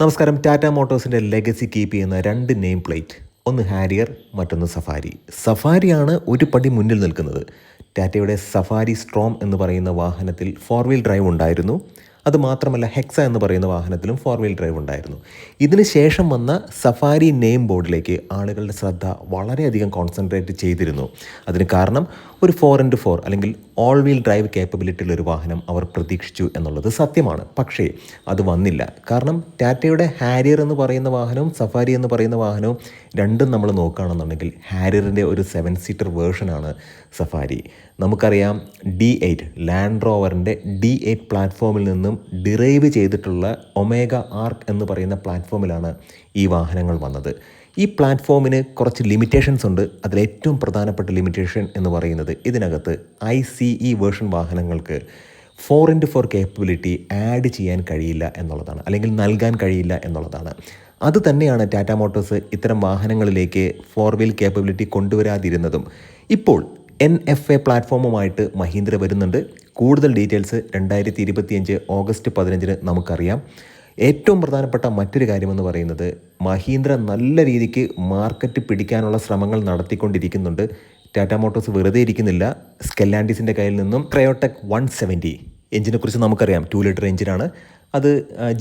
നമസ്കാരം Tata മോട്ടോഴ്സിന്റെ legacy keep ചെയ്യുന്ന രണ്ട് നെയിം പ്ലേറ്റ്. ഒന്ന് ഹാരിയർ മറ്റൊന്ന് സഫാരി. സഫാരിയാണ് ഒരു പടി മുന്നിൽ നിൽക്കുന്നത്. ടാറ്റയുടെ സഫാരി സ്ട്രോം എന്ന് പറയുന്ന വാഹനത്തിൽ ഫോർ വീൽ ഡ്രൈവ് ഉണ്ടായിരുന്നു. അത് മാത്രമല്ല ഹെക്സ എന്ന് പറയുന്ന വാഹനത്തിലും ഫോർ വീൽ ഡ്രൈവ് ഉണ്ടായിരുന്നു. ഇതിന് ശേഷം വന്ന സഫാരി നെയിം ബോർഡിലേക്ക് ആളുകളുടെ ശ്രദ്ധ വളരെയധികം കോൺസെൻട്രേറ്റ് ചെയ്തിരുന്നു. അതിന് കാരണം ഒരു ഫോർ ഇന്റു ഫോർ അല്ലെങ്കിൽ ഓൾ വീൽ ഡ്രൈവ് കേപ്പബിലിറ്റി ഉള്ള ഒരു വാഹനം അവർ പ്രതീക്ഷിച്ചു എന്നുള്ളത് സത്യമാണ്. പക്ഷേ അത് വന്നില്ല. കാരണം ടാറ്റയുടെ ഹാരിയർ എന്ന് പറയുന്ന വാഹനവും സഫാരി എന്ന് പറയുന്ന വാഹനവും രണ്ടും നമ്മൾ നോക്കുകയാണെന്നുണ്ടെങ്കിൽ ഹാരിയറിന്റെ ഒരു സെവൻ സീറ്റർ വേർഷനാണ് സഫാരി. നമുക്കറിയാം ഡി എയ്റ്റ് ലാൻഡ് റോവറിന്റെ ഡി എയ്റ്റ് പ്ലാറ്റ്ഫോമിൽ നിന്നും ഡിറൈവ് ചെയ്തിട്ടുള്ള ഒമേഗ ആർക്ക് എന്ന് പറയുന്ന പ്ലാറ്റ്ഫോമിലാണ് ഈ വാഹനങ്ങൾ വന്നത്. ഈ പ്ലാറ്റ്ഫോമിന് കുറച്ച് ലിമിറ്റേഷൻസ് ഉണ്ട്. അതിലേറ്റവും പ്രധാനപ്പെട്ട ലിമിറ്റേഷൻ എന്ന് പറയുന്നത് ഇതിനകത്ത് ഐ സി ഇ വേർഷൻ വാഹനങ്ങൾക്ക് four into four capability add ചെയ്യാൻ കഴിയില്ല എന്നുള്ളതാണ്. അല്ലെങ്കിൽ നൽകാൻ കഴിയില്ല എന്നുള്ളതാണ്. അത് തന്നെയാണ് ടാറ്റ മോട്ടോഴ്സ് ഇത്തരം വാഹനങ്ങളിലേക്ക് ഫോർ വീൽ കേപ്പബിലിറ്റി കൊണ്ടുവരാതിരുന്നതും. ഇപ്പോൾ എൻ എഫ് എ പ്ലാറ്റ്ഫോമുമായിട്ട് മഹീന്ദ്ര വരുന്നുണ്ട്. കൂടുതൽ ഡീറ്റെയിൽസ് രണ്ടായിരത്തി ഇരുപത്തിയഞ്ച് ഓഗസ്റ്റ് പതിനഞ്ചിന് നമുക്കറിയാം. ഏറ്റവും പ്രധാനപ്പെട്ട മറ്റൊരു കാര്യമെന്ന് പറയുന്നത് മഹീന്ദ്ര നല്ല രീതിക്ക് മാർക്കറ്റ് പിടിക്കാനുള്ള ശ്രമങ്ങൾ നടത്തിക്കൊണ്ടിരിക്കുന്നുണ്ട്. ടാറ്റ മോട്ടോഴ്സ് വെറുതെ ഇരിക്കുന്നില്ല. സ്കെല്ലാൻഡിസിന്റെ കയ്യിൽ നിന്നും ക്രയോടെക് വൺ സെവന്റി എഞ്ചിനെക്കുറിച്ച് നമുക്കറിയാം. ടു ലിറ്റർ എഞ്ചിനാണ് അത്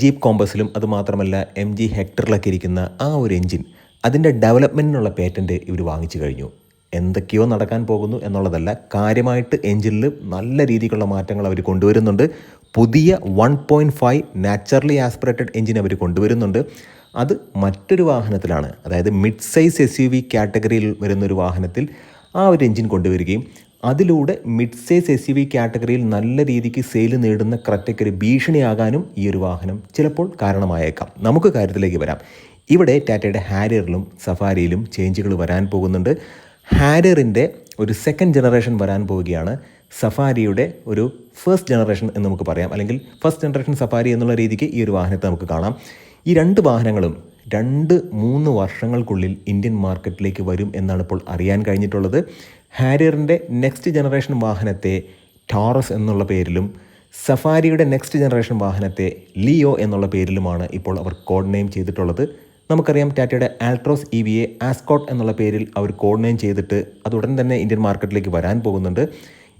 ജീപ്പ് കോമ്പസിലും അത് മാത്രമല്ല എം ജി ഹെക്ടറിലൊക്കെ ഇരിക്കുന്ന ആ ഒരു എഞ്ചിൻ അതിന്റെ ഡെവലപ്മെന്റിനുള്ള പേറ്റന്റ് ഇവർ വാങ്ങിച്ചു കഴിഞ്ഞു. എന്തൊക്കെയോ നടക്കാൻ പോകുന്നു എന്നുള്ളതല്ല കാര്യമായിട്ട് എഞ്ചിനിൽ നല്ല രീതിക്കുള്ള മാറ്റങ്ങൾ അവർ കൊണ്ടുവരുന്നുണ്ട്. പുതിയ one point five naturally aspirated engine അവർ കൊണ്ടുവരുന്നുണ്ട്. അത് മറ്റൊരു വാഹനത്തിലാണ് അതായത് mid size S U V കാറ്റഗറിയിൽ വരുന്നൊരു വാഹനത്തിൽ ആ ഒരു എഞ്ചിൻ കൊണ്ടുവരികയും അതിലൂടെ mid size S U V കാറ്റഗറിയിൽ നല്ല രീതിക്ക് സെയിൽ നേടുന്ന ക്രറ്റയ്ക്ക് ഒരു ഭീഷണിയാകാനും ഈ ഒരു വാഹനം ചിലപ്പോൾ കാരണമായേക്കാം. നമുക്ക് കാര്യത്തിലേക്ക് വരാം. ഇവിടെ ടാറ്റയുടെ ഹാരിയറിലും സഫാരിയിലും ചേഞ്ചുകൾ വരാൻ പോകുന്നുണ്ട്. ഹാരിയറിന്റെ ഒരു സെക്കൻഡ് ജനറേഷൻ വരാൻ പോവുകയാണ്. സഫാരിയുടെ ഒരു ഫസ്റ്റ് ജനറേഷൻ എന്ന് നമുക്ക് പറയാം. അല്ലെങ്കിൽ ഫസ്റ്റ് ജനറേഷൻ സഫാരി എന്നുള്ള രീതിക്ക് ഈ ഒരു വാഹനത്തെ നമുക്ക് കാണാം. ഈ രണ്ട് വാഹനങ്ങളും രണ്ട് മൂന്ന് വർഷങ്ങൾക്കുള്ളിൽ ഇന്ത്യൻ മാർക്കറ്റിലേക്ക് വരും എന്നാണ് ഇപ്പോൾ അറിയാൻ കഴിഞ്ഞിട്ടുള്ളത്. ഹാരിയറിന്റെ നെക്സ്റ്റ് ജനറേഷൻ വാഹനത്തെ ടോറസ് എന്നുള്ള പേരിലും സഫാരിയുടെ നെക്സ്റ്റ് ജനറേഷൻ വാഹനത്തെ ലിയോ എന്നുള്ള പേരിലുമാണ് ഇപ്പോൾ അവർ കോഡ് നെയിം ചെയ്തിട്ടുള്ളത്. നമുക്കറിയാം ടാറ്റയുടെ ആൾട്രോസ് ഇ എ ആസ്കോട്ട് എന്നുള്ള പേരിൽ അവർ കോഡ് ചെയ്തിട്ട് അത് ഉടൻ തന്നെ ഇന്ത്യൻ മാർക്കറ്റിലേക്ക് വരാൻ പോകുന്നുണ്ട്.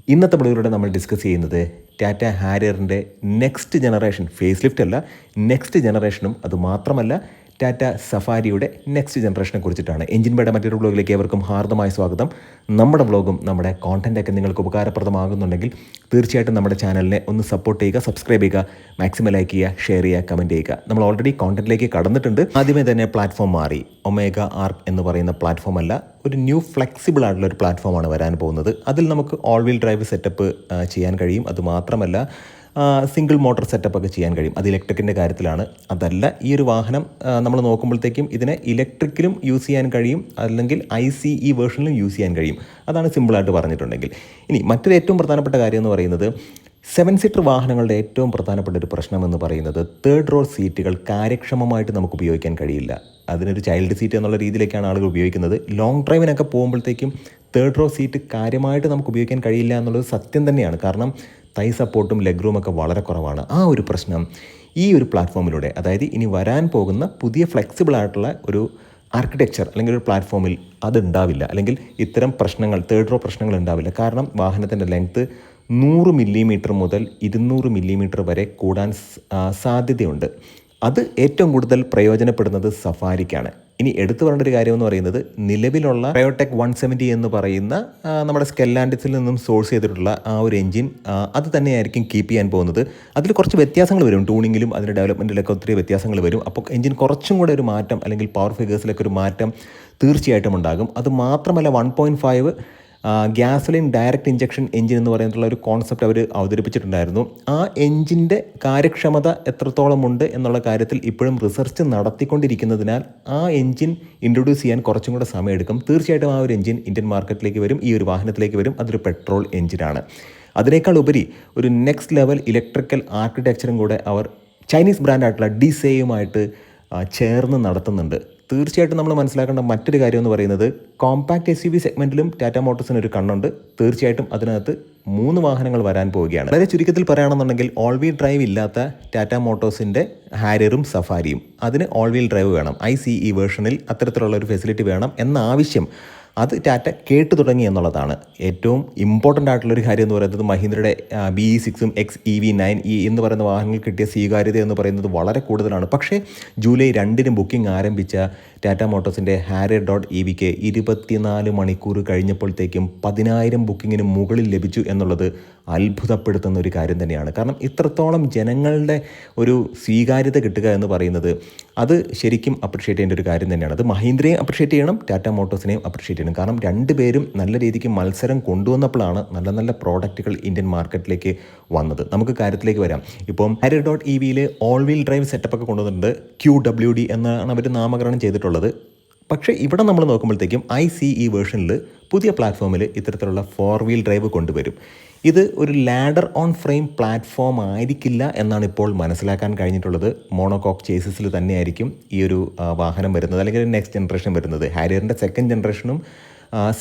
ഇന്നത്തെ പിള്ളേരുടെ നമ്മൾ ഡിസ്കസ് ചെയ്യുന്നത് ടാറ്റ ഹാരിയറിന്റെ നെക്സ്റ്റ് ജനറേഷൻ ഫേസ് ലിഫ്റ്റ് അല്ല നെക്സ്റ്റ് ജനറേഷനും അത് മാത്രമല്ല ടാറ്റ സഫാരിയുടെ നെക്സ്റ്റ് ജനറേഷനെ കുറിച്ചിട്ടാണ് എഞ്ചിൻ ബേയുടെ മറ്റൊരു ബ്ലോഗിലേക്ക് ഏവർക്കും ഹാർദമായ സ്വാഗതം. നമ്മുടെ ബ്ലോഗും നമ്മുടെ കോണ്ടന്റൊക്കെ നിങ്ങൾക്ക് ഉപകാരപ്രദമാകുന്നുണ്ടെങ്കിൽ തീർച്ചയായിട്ടും നമ്മുടെ ചാനലിനെ ഒന്ന് സപ്പോർട്ട് ചെയ്യുക സബ്സ്ക്രൈബ് ചെയ്യുക മാക്സിമം ലൈക്ക് ചെയ്യുക ഷെയർ ചെയ്യുക കമന്റ് ചെയ്യുക. നമ്മൾ ഓൾറെഡി കോണ്ടന്റിലേക്ക് കടന്നിട്ടുണ്ട്. ആദ്യമേ തന്നെ പ്ലാറ്റ്ഫോം മാറി. ഒമേഗ ആർക്ക് എന്ന് പറയുന്ന പ്ലാറ്റ്ഫോം അല്ല ഒരു ന്യൂ ഫ്ലെക്സിബിൾ ആയിട്ടുള്ള ഒരു പ്ലാറ്റ്ഫോമാണ് വരാൻ പോകുന്നത്. അതിൽ നമുക്ക് ഓൾ വീൽ ഡ്രൈവ് സെറ്റപ്പ് ചെയ്യാൻ കഴിയും. അത് മാത്രമല്ല സിംഗിൾ മോട്ടോർ സെറ്റപ്പ് ഒക്കെ ചെയ്യാൻ കഴിയും. അത് ഇലക്ട്രിക്കിന്റെ കാര്യത്തിലാണ്. അതല്ല ഈ ഒരു വാഹനം നമ്മൾ നോക്കുമ്പോഴത്തേക്കും ഇതിനെ ഇലക്ട്രിക്കിലും യൂസ് ചെയ്യാൻ കഴിയും. അല്ലെങ്കിൽ ഐ സി ഇ വേർഷനിലും യൂസ് ചെയ്യാൻ കഴിയും. അതാണ് സിമ്പിളായിട്ട് പറഞ്ഞിട്ടുണ്ടെങ്കിൽ. ഇനി മറ്റൊരു ഏറ്റവും പ്രധാനപ്പെട്ട കാര്യം എന്ന് പറയുന്നത് സെവൻ സീറ്റർ വാഹനങ്ങളുടെ ഏറ്റവും പ്രധാനപ്പെട്ട ഒരു പ്രശ്നം എന്ന് പറയുന്നത് തേർഡ് റോ സീറ്റുകൾ കാര്യക്ഷമമായിട്ട് നമുക്ക് ഉപയോഗിക്കാൻ കഴിയില്ല. അതിനൊരു ചൈൽഡ് സീറ്റ് എന്നുള്ള രീതിയിലേക്കാണ് ആളുകൾ ഉപയോഗിക്കുന്നത്. ലോങ് ഡ്രൈവിനൊക്കെ പോകുമ്പോഴത്തേക്കും തേർഡ് റോ സീറ്റ് കാര്യമായിട്ട് നമുക്ക് ഉപയോഗിക്കാൻ കഴിയില്ല എന്നുള്ളത് സത്യം തന്നെയാണ്. കാരണം തൈ സപ്പോർട്ടും ലെഗ് റൂമൊക്കെ വളരെ കുറവാണ്. ആ ഒരു പ്രശ്നം ഈ ഒരു പ്ലാറ്റ്ഫോമിലൂടെ അതായത് ഇനി വരാൻ പോകുന്ന പുതിയ ഫ്ലെക്സിബിൾ ആയിട്ടുള്ള ഒരു ആർക്കിടെക്ചർ അല്ലെങ്കിൽ ഒരു പ്ലാറ്റ്ഫോമിൽ അത് ഉണ്ടാവില്ല. അല്ലെങ്കിൽ ഇത്തരം പ്രശ്നങ്ങൾ തേർഡ് റോ പ്രശ്നങ്ങൾ ഉണ്ടാവില്ല. കാരണം വാഹനത്തിന്റെ ലെങ്ത്ത് നൂറ് മില്ലിമീറ്റർ മുതൽ ഇരുന്നൂറ് മില്ലിമീറ്റർ വരെ കൂടാൻ സാധ്യതയുണ്ട്. അത് ഏറ്റവും കൂടുതൽ പ്രയോജനപ്പെടുന്നത് സഫാരിക്കാണ്. ഇനി എടുത്തു പറയേണ്ട ഒരു കാര്യം എന്ന് പറയുന്നത് നിലവിലുള്ള ബയോടെക് വൺ സെവന്റി എന്ന് പറയുന്ന നമ്മുടെ സ്കെല്ലാൻഡിസിൽ നിന്നും സോഴ്സ് ചെയ്തിട്ടുള്ള ആ ഒരു എഞ്ചിൻ അത് തന്നെയായിരിക്കും കീപ്പ് ചെയ്യാൻ പോകുന്നത്. അതിൽ കുറച്ച് വ്യത്യാസങ്ങൾ വരും. ടൂണിങ്ങിലും അതിന്റെ ഡെവലപ്മെന്റിലൊക്കെ ഒത്തിരി വ്യത്യാസങ്ങൾ വരും. അപ്പോൾ എഞ്ചിൻ കുറച്ചും കൂടെ ഒരു മാറ്റം അല്ലെങ്കിൽ പവർ ഫിഗേഴ്സിലൊക്കെ ഒരു മാറ്റം തീർച്ചയായിട്ടും ഉണ്ടാകും. അത് മാത്രമല്ല one point five gasoline direct injection engine എന്ന് പറയുന്നുള്ള ഒരു കോൺസെപ്റ്റ് അവർ അവതരിപ്പിച്ചിട്ടുണ്ടായിരുന്നു. ആ എഞ്ചിന്റെ കാര്യക്ഷമത എത്രത്തോളമുണ്ട് എന്നുള്ള കാര്യത്തിൽ ഇപ്പോഴും റിസർച്ച് നടത്തിക്കൊണ്ടിരിക്കുന്നതിനാൽ ആ എഞ്ചിൻ ഇൻട്രൊഡ്യൂസ് ചെയ്യാൻ കുറച്ചും കൂടെ സമയമെടുക്കും. തീർച്ചയായിട്ടും ആ ഒരു എഞ്ചിൻ ഇന്ത്യൻ മാർക്കറ്റിലേക്ക് വരും ഈ ഒരു വാഹനത്തിലേക്ക് വരും. അതൊരു പെട്രോൾ എഞ്ചിനാണ്. അതിനേക്കാൾ ഉപരി ഒരു നെക്സ്റ്റ് ലെവൽ ഇലക്ട്രിക്കൽ ആർക്കിടെക്ചറും കൂടെ അവർ ചൈനീസ് ബ്രാൻഡായിട്ടുള്ള ഡിസേയുമായിട്ട് ചേർന്ന് നടത്തുന്നുണ്ട്. തീർച്ചയായിട്ടും നമ്മൾ മനസ്സിലാക്കേണ്ട മറ്റൊരു കാര്യം എന്ന് പറയുന്നത് കോമ്പാക്ട് എസ് യു വി സെഗ്മെന്റിലും ടാറ്റ മോട്ടോഴ്സിന് ഒരു കണ്ണുണ്ട്. തീർച്ചയായിട്ടും അതിനകത്ത് മൂന്ന് വാഹനങ്ങൾ വരാൻ പോവുകയാണ്. വളരെ ചുരുക്കത്തിൽ പറയുകയാണെന്നുണ്ടെങ്കിൽ ഓൾ വീൽ ഡ്രൈവ് ഇല്ലാത്ത ടാറ്റ മോട്ടോഴ്സിന്റെ ഹാരിയറും സഫാരിയും. അതിന് ഓൾ വീൽ ഡ്രൈവ് വേണം. ഐ സി ഇ വേർഷനിൽ അത്തരത്തിലുള്ള ഒരു ഫെസിലിറ്റി വേണം എന്ന ആവശ്യം അത് ടാറ്റ കേട്ടു തുടങ്ങി എന്നുള്ളതാണ്. ഏറ്റവും ഇമ്പോർട്ടന്റ് ആയിട്ടുള്ളൊരു കാര്യം എന്ന് പറയുന്നത് മഹീന്ദ്രയുടെ ബി ഇ സിക്സും X E V nine E എന്ന് പറയുന്ന വാഹനങ്ങൾ കിട്ടിയ സ്വീകാര്യത എന്ന് പറയുന്നത് വളരെ കൂടുതലാണ്. പക്ഷേ ജൂലൈ രണ്ടിന് ബുക്കിംഗ് ആരംഭിച്ച ടാറ്റ മോട്ടോഴ്സിന്റെ ഹാരിയർ ഡോട്ട് ഇ വിക്ക് ഇരുപത്തിനാല് മണിക്കൂർ കഴിഞ്ഞപ്പോഴത്തേക്കും പതിനായിരം ബുക്കിങ്ങിന് മുകളിൽ ലഭിച്ചു എന്നുള്ളത് അത്ഭുതപ്പെടുത്തുന്ന ഒരു കാര്യം തന്നെയാണ്. കാരണം ഇത്രത്തോളം ജനങ്ങളുടെ ഒരു സ്വീകാര്യത കിട്ടുക എന്ന് പറയുന്നത് അത് ശരിക്കും അപ്രിഷ്യേറ്റ് ചെയ്യേണ്ട ഒരു കാര്യം തന്നെയാണ്. അത് മഹീന്ദ്രയും അപ്രിഷ്യേറ്റ് ചെയ്യണം ടാറ്റ മോട്ടോഴ്സിനെയും അപ്രിഷ്യേറ്റ് ചെയ്യണം. കാരണം രണ്ടുപേരും നല്ല രീതിക്ക് മത്സരം കൊണ്ടുവന്നപ്പോഴാണ് നല്ല നല്ല പ്രോഡക്റ്റുകൾ ഇന്ത്യൻ മാർക്കറ്റിലേക്ക് വന്നത്. നമുക്ക് കാര്യത്തിലേക്ക് വരാം. ഇപ്പം ഹരി ഡോട്ട് ഇ വിയിൽ ഓൾ വീൽ ഡ്രൈവ് സെറ്റപ്പൊക്കെ കൊണ്ടുവന്നിട്ടുണ്ട്. ക്യൂ ഡബ്ല്യു ഡി എന്നാണ് അവർ നാമകരണം ചെയ്തിട്ടുള്ളത്. പക്ഷേ ഇവിടെ നമ്മൾ നോക്കുമ്പോഴത്തേക്കും ഐ സി ഇ വേർഷനിൽ പുതിയ പ്ലാറ്റ്ഫോമിൽ ഇത്തരത്തിലുള്ള ഫോർ വീൽ ഡ്രൈവ് കൊണ്ടുവരും. ഇത് ഒരു ലാഡർ ഓൺ ഫ്രെയിം പ്ലാറ്റ്ഫോം ആയിരിക്കില്ല എന്നാണ് ഇപ്പോൾ മനസ്സിലാക്കാൻ കഴിഞ്ഞിട്ടുള്ളത്. മോണോകോക്ക് ചേസസിൽ തന്നെയായിരിക്കും ഈ ഒരു വാഹനം വരുന്നത്. അല്ലെങ്കിൽ നെക്സ്റ്റ് ജനറേഷൻ വരുന്നത്. ഹാരിയറിന്റെ സെക്കൻഡ് ജനറേഷനും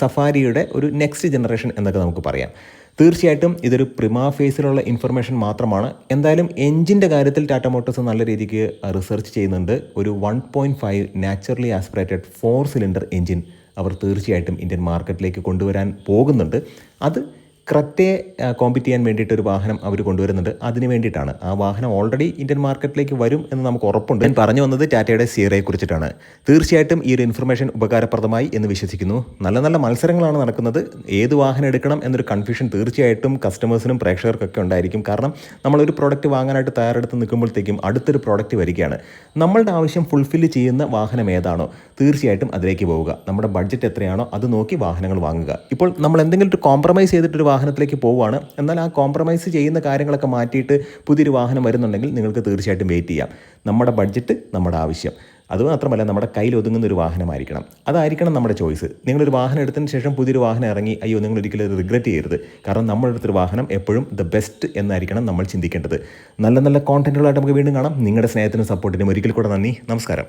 സഫാരിയുടെ ഒരു നെക്സ്റ്റ് ജനറേഷൻ എന്നൊക്കെ നമുക്ക് പറയാം. തീർച്ചയായിട്ടും ഇതൊരു പ്രിമാ ഫേസിലുള്ള ഇൻഫർമേഷൻ മാത്രമാണ്. എന്തായാലും എഞ്ചിന്റെ കാര്യത്തിൽ ടാറ്റ മോട്ടോഴ്സ് നല്ല രീതിക്ക് റിസർച്ച് ചെയ്യുന്നുണ്ട്. ഒരു one point five naturally aspirated four cylinder engine അവർ തീർച്ചയായിട്ടും ഇന്ത്യൻ മാർക്കറ്റിലേക്ക് കൊണ്ടുവരാൻ പോകുന്നുണ്ട്. അത് ക്രറ്റയെ കോമ്പറ്റ് ചെയ്യാൻ വേണ്ടിയിട്ട് ഒരു വാഹനം അവർ കൊണ്ടുവരുന്നുണ്ട്. അതിന് വേണ്ടിയിട്ടാണ്. ആ വാഹനം ഓൾറെഡി ഇന്ത്യൻ മാർക്കറ്റിലേക്ക് വരും എന്ന് നമുക്ക് ഉറപ്പുണ്ട്. ഞാൻ പറഞ്ഞു വന്നത് ടാറ്റയുടെ സിയറയെ കുറിച്ചിട്ടാണ്. തീർച്ചയായിട്ടും ഈ ഒരു ഇൻഫർമേഷൻ ഉപകാരപ്രദമായി എന്ന് വിശ്വസിക്കുന്നു. നല്ല നല്ല മത്സരങ്ങളാണ് നടക്കുന്നത്. ഏത് വാഹനം എടുക്കണം എന്നൊരു കൺഫ്യൂഷൻ തീർച്ചയായിട്ടും കസ്റ്റമേഴ്സിനും പ്രേക്ഷകർക്കൊക്കെ ഉണ്ടായിരിക്കും. കാരണം നമ്മളൊരു പ്രോഡക്റ്റ് വാങ്ങാനായിട്ട് തയ്യാറെടുത്ത് നിൽക്കുമ്പോഴത്തേക്കും അടുത്തൊരു പ്രോഡക്റ്റ് വരികയാണ്. നമ്മളുടെ ആവശ്യം ഫുൾഫിൽ ചെയ്യുന്ന വാഹനം ഏതാണോ തീർച്ചയായിട്ടും അതിലേക്ക് പോവുക. നമ്മുടെ ബഡ്ജറ്റ് എത്രയാണോ അത് നോക്കി വാഹനങ്ങൾ വാങ്ങുക. ഇപ്പോൾ നമ്മൾ എന്തെങ്കിലും ഒരു കോംപ്രമൈസ് ചെയ്തിട്ടൊരു വാഹനത്തിലേക്ക് പോവുകയാണ്. എന്നാൽ ആ കോംപ്രമൈസ് ചെയ്യുന്ന കാര്യങ്ങളൊക്കെ മാറ്റിയിട്ട് പുതിയൊരു വാഹനം വരുന്നുണ്ടെങ്കിൽ നിങ്ങൾക്ക് തീർച്ചയായിട്ടും വെയിറ്റ് ചെയ്യാം. നമ്മുടെ ബഡ്ജറ്റ് നമ്മുടെ ആവശ്യം. അതുമാത്രമല്ല നമ്മുടെ കയ്യിൽ ഒതുങ്ങുന്ന ഒരു വാഹനമായിരിക്കണം. അതായിരിക്കണം നമ്മുടെ ചോയ്സ് നിങ്ങളൊരു വാഹനം എടുത്തതിന് ശേഷം പുതിയൊരു വാഹനം ഇറങ്ങി അയ്യോ നിങ്ങൾ ഒരിക്കലും റിഗ്രറ്റ് ചെയ്യരുത്. കാരണം നമ്മുടെ അടുത്തൊരു വാഹനം എപ്പോഴും ദ ബെസ്റ്റ് എന്നായിരിക്കണം നമ്മൾ ചിന്തിക്കേണ്ടത്. നല്ല നല്ല കോണ്ടന്റുകളായിട്ട് നമുക്ക് വീണ്ടും കാണാം. നിങ്ങളുടെ സ്നേഹത്തിനും സപ്പോർട്ടിനും ഒരിക്കൽ കൂടെ നന്ദി. നമസ്കാരം.